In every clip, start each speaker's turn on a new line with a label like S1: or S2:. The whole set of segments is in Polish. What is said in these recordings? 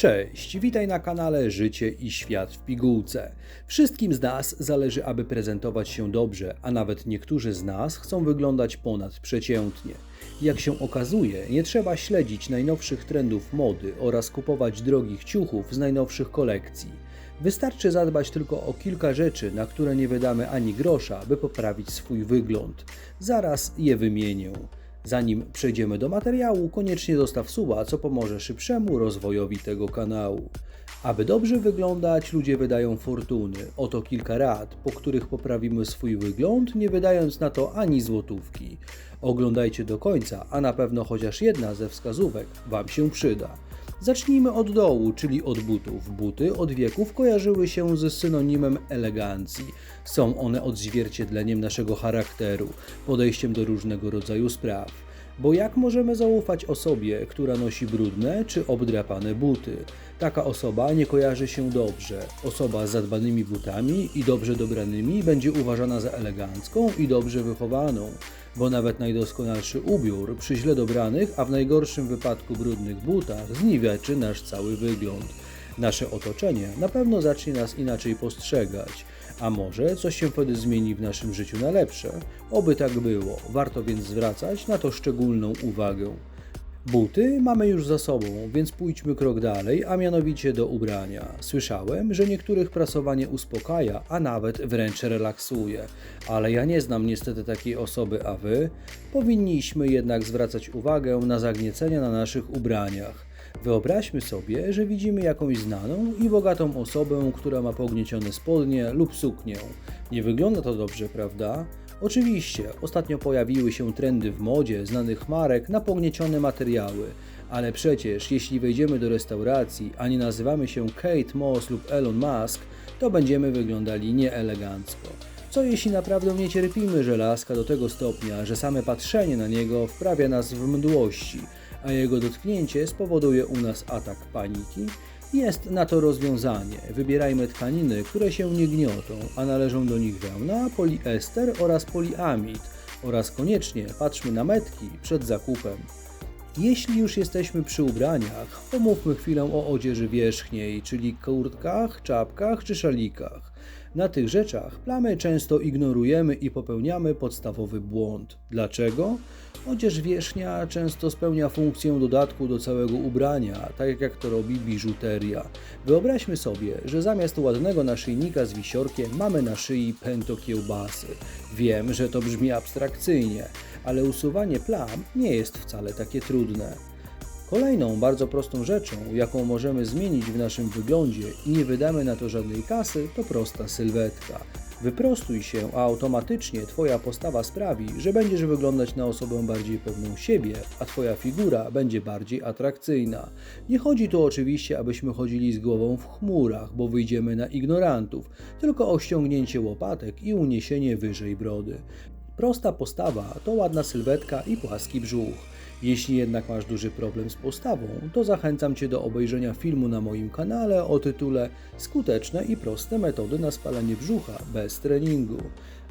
S1: Cześć, witaj na kanale Życie i Świat w pigułce. Wszystkim z nas zależy, aby prezentować się dobrze, a nawet niektórzy z nas chcą wyglądać ponadprzeciętnie. Jak się okazuje, nie trzeba śledzić najnowszych trendów mody oraz kupować drogich ciuchów z najnowszych kolekcji. Wystarczy zadbać tylko o kilka rzeczy, na które nie wydamy ani grosza, by poprawić swój wygląd. Zaraz je wymienię. Zanim przejdziemy do materiału, koniecznie zostaw suba, co pomoże szybszemu rozwojowi tego kanału. Aby dobrze wyglądać, ludzie wydają fortuny. Oto kilka rad, po których poprawimy swój wygląd, nie wydając na to ani złotówki. Oglądajcie do końca, a na pewno chociaż jedna ze wskazówek Wam się przyda. Zacznijmy od dołu, czyli od butów. Buty od wieków kojarzyły się z synonimem elegancji. Są one odzwierciedleniem naszego charakteru, podejściem do różnego rodzaju spraw. Bo jak możemy zaufać osobie, która nosi brudne czy obdrapane buty? Taka osoba nie kojarzy się dobrze. Osoba z zadbanymi butami i dobrze dobranymi będzie uważana za elegancką i dobrze wychowaną, bo nawet najdoskonalszy ubiór przy źle dobranych, a w najgorszym wypadku brudnych butach zniweczy nasz cały wygląd. Nasze otoczenie na pewno zacznie nas inaczej postrzegać. A może coś się wtedy zmieni w naszym życiu na lepsze? Oby tak było, warto więc zwracać na to szczególną uwagę. Buty mamy już za sobą, więc pójdźmy krok dalej, a mianowicie do ubrania. Słyszałem, że niektórych prasowanie uspokaja, a nawet wręcz relaksuje, ale ja nie znam niestety takiej osoby, a wy? Powinniśmy jednak zwracać uwagę na zagniecenia na naszych ubraniach. Wyobraźmy sobie, że widzimy jakąś znaną i bogatą osobę, która ma pogniecione spodnie lub suknię. Nie wygląda to dobrze, prawda? Oczywiście, ostatnio pojawiły się trendy w modzie znanych marek na pogniecione materiały, ale przecież jeśli wejdziemy do restauracji, a nie nazywamy się Kate Moss lub Elon Musk, to będziemy wyglądali nieelegancko. Co jeśli naprawdę nie cierpimy żelazka do tego stopnia, że same patrzenie na niego wprawia nas w mdłości, a jego dotknięcie spowoduje u nas atak paniki? Jest na to rozwiązanie. Wybierajmy tkaniny, które się nie gniotą, a należą do nich wełna, poliester oraz poliamid oraz koniecznie patrzmy na metki przed zakupem. Jeśli już jesteśmy przy ubraniach, pomówmy chwilę o odzieży wierzchniej, czyli kurtkach, czapkach czy szalikach. Na tych rzeczach plamy często ignorujemy i popełniamy podstawowy błąd. Dlaczego? Odzież wierzchnia często spełnia funkcję dodatku do całego ubrania, tak jak to robi biżuteria. Wyobraźmy sobie, że zamiast ładnego naszyjnika z wisiorkiem mamy na szyi pęto kiełbasy. Wiem, że to brzmi abstrakcyjnie, ale usuwanie plam nie jest wcale takie trudne. Kolejną bardzo prostą rzeczą, jaką możemy zmienić w naszym wyglądzie i nie wydamy na to żadnej kasy, to prosta sylwetka. Wyprostuj się, a automatycznie Twoja postawa sprawi, że będziesz wyglądać na osobę bardziej pewną siebie, a Twoja figura będzie bardziej atrakcyjna. Nie chodzi tu oczywiście, abyśmy chodzili z głową w chmurach, bo wyjdziemy na ignorantów, tylko o ściągnięcie łopatek i uniesienie wyżej brody. Prosta postawa to ładna sylwetka i płaski brzuch. Jeśli jednak masz duży problem z postawą, to zachęcam Cię do obejrzenia filmu na moim kanale o tytule Skuteczne i proste metody na spalanie brzucha bez treningu.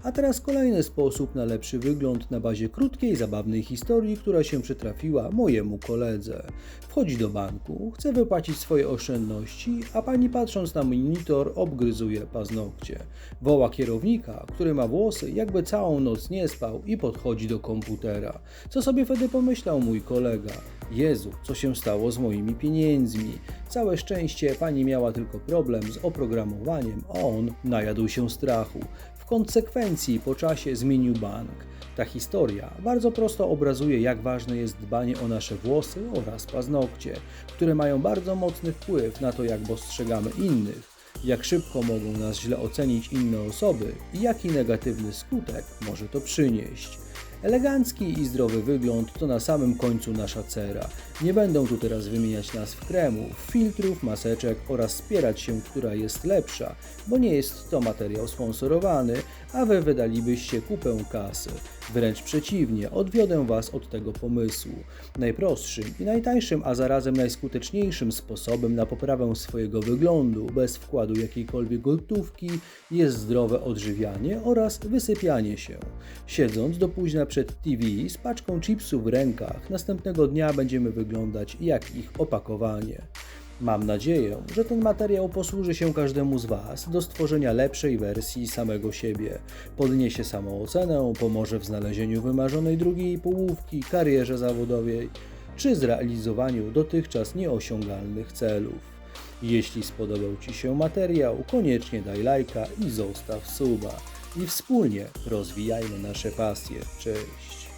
S1: A teraz kolejny sposób na lepszy wygląd na bazie krótkiej, zabawnej historii, która się przytrafiła mojemu koledze. Wchodzi do banku, chce wypłacić swoje oszczędności, a pani patrząc na monitor obgryzuje paznokcie. Woła kierownika, który ma włosy, jakby całą noc nie spał i podchodzi do komputera. Co sobie wtedy pomyślał mój kolega? Jezu, co się stało z moimi pieniędzmi? Całe szczęście pani miała tylko problem z oprogramowaniem, a on najadł się strachu konsekwencji po czasie zmienił bank. Ta historia bardzo prosto obrazuje, jak ważne jest dbanie o nasze włosy oraz paznokcie, które mają bardzo mocny wpływ na to, jak postrzegamy innych, jak szybko mogą nas źle ocenić inne osoby i jaki negatywny skutek może to przynieść. Elegancki i zdrowy wygląd to na samym końcu nasza cera. Nie będę tu teraz wymieniać nazw kremów, filtrów, maseczek oraz spierać się, która jest lepsza, bo nie jest to materiał sponsorowany, a wy wydalibyście kupę kasy. Wręcz przeciwnie, odwiodę Was od tego pomysłu. Najprostszym i najtańszym, a zarazem najskuteczniejszym sposobem na poprawę swojego wyglądu bez wkładu jakiejkolwiek gotówki jest zdrowe odżywianie oraz wysypianie się. Siedząc do późna przed TV z paczką chipsów w rękach, następnego dnia będziemy wyglądać jak ich opakowanie. Mam nadzieję, że ten materiał posłuży się każdemu z Was do stworzenia lepszej wersji samego siebie, podniesie samoocenę, pomoże w znalezieniu wymarzonej drugiej połówki, karierze zawodowej czy zrealizowaniu dotychczas nieosiągalnych celów. Jeśli spodobał Ci się materiał, koniecznie daj lajka i zostaw suba. I wspólnie rozwijajmy nasze pasje. Cześć!